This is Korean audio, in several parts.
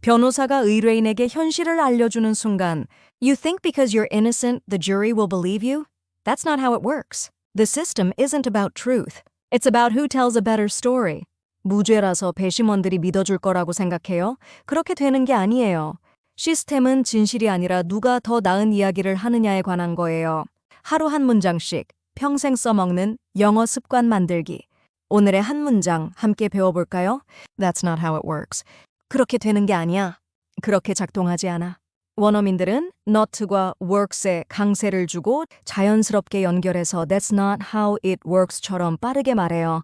변호사가 의뢰인에게 현실을 알려주는 순간 You think because you're innocent the jury will believe you? That's not how it works. The system isn't about truth. It's about who tells a better story. 무죄라서 배심원들이 믿어줄 거라고 생각해요? 그렇게 되는 게 아니에요. 시스템은 진실이 아니라 누가 더 나은 이야기를 하느냐에 관한 거예요. 하루 한 문장씩 평생 써먹는 영어 습관 만들기. 오늘의 한 문장 함께 배워볼까요? That's not how it works. 그렇게 되는 게 아니야. 그렇게 작동하지 않아. 원어민들은 not과 works에 강세를 주고 자연스럽게 연결해서 that's not how it works처럼 빠르게 말해요.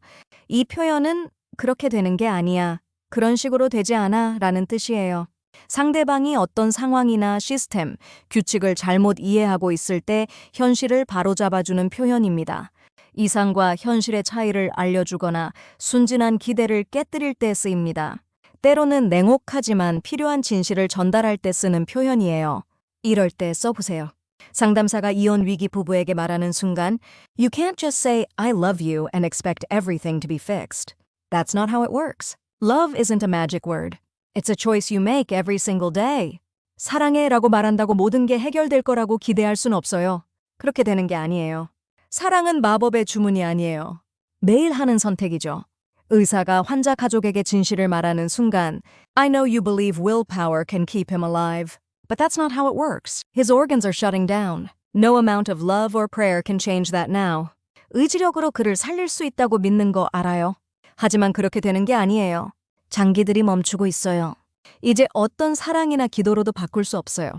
이 표현은 그렇게 되는 게 아니야. 그런 식으로 되지 않아 라는 뜻이에요. 상대방이 어떤 상황이나 시스템, 규칙을 잘못 이해하고 있을 때 현실을 바로잡아주는 표현입니다. 이상과 현실의 차이를 알려주거나 순진한 기대를 깨뜨릴 때 쓰입니다. 때로는 냉혹하지만 필요한 진실을 전달할 때 쓰는 표현이에요. 이럴 때 써보세요. 상담사가 이혼 위기 부부에게 말하는 순간 You can't just say I love you and expect everything to be fixed. That's not how it works. Love isn't a magic word. It's a choice you make every single day. 사랑해 라고 말한다고 모든 게 해결될 거라고 기대할 순 없어요. 그렇게 되는 게 아니에요. 사랑은 마법의 주문이 아니에요. 매일 하는 선택이죠. 의사가 환자 가족에게 진실을 말하는 순간 I know you believe willpower can keep him alive. But that's not how it works. His organs are shutting down. No amount of love or prayer can change that now. 의지력으로 그를 살릴 수 있다고 믿는 거 알아요. 하지만 그렇게 되는 게 아니에요. 장기들이 멈추고 있어요. 이제 어떤 사랑이나 기도로도 바꿀 수 없어요.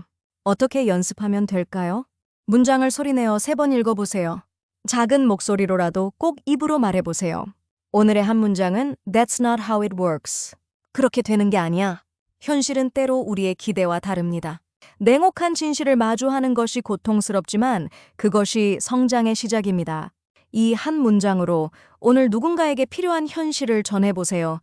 어떻게 연습하면 될까요? 문장을 소리내어 세 번 읽어보세요. 작은 목소리로라도 꼭 입으로 말해보세요. 오늘의 한 문장은 That's not how it works. 그렇게 되는 게 아니야. 현실은 때로 우리의 기대와 다릅니다. 냉혹한 진실을 마주하는 것이 고통스럽지만 그것이 성장의 시작입니다. 이 한 문장으로 오늘 누군가에게 필요한 현실을 전해보세요.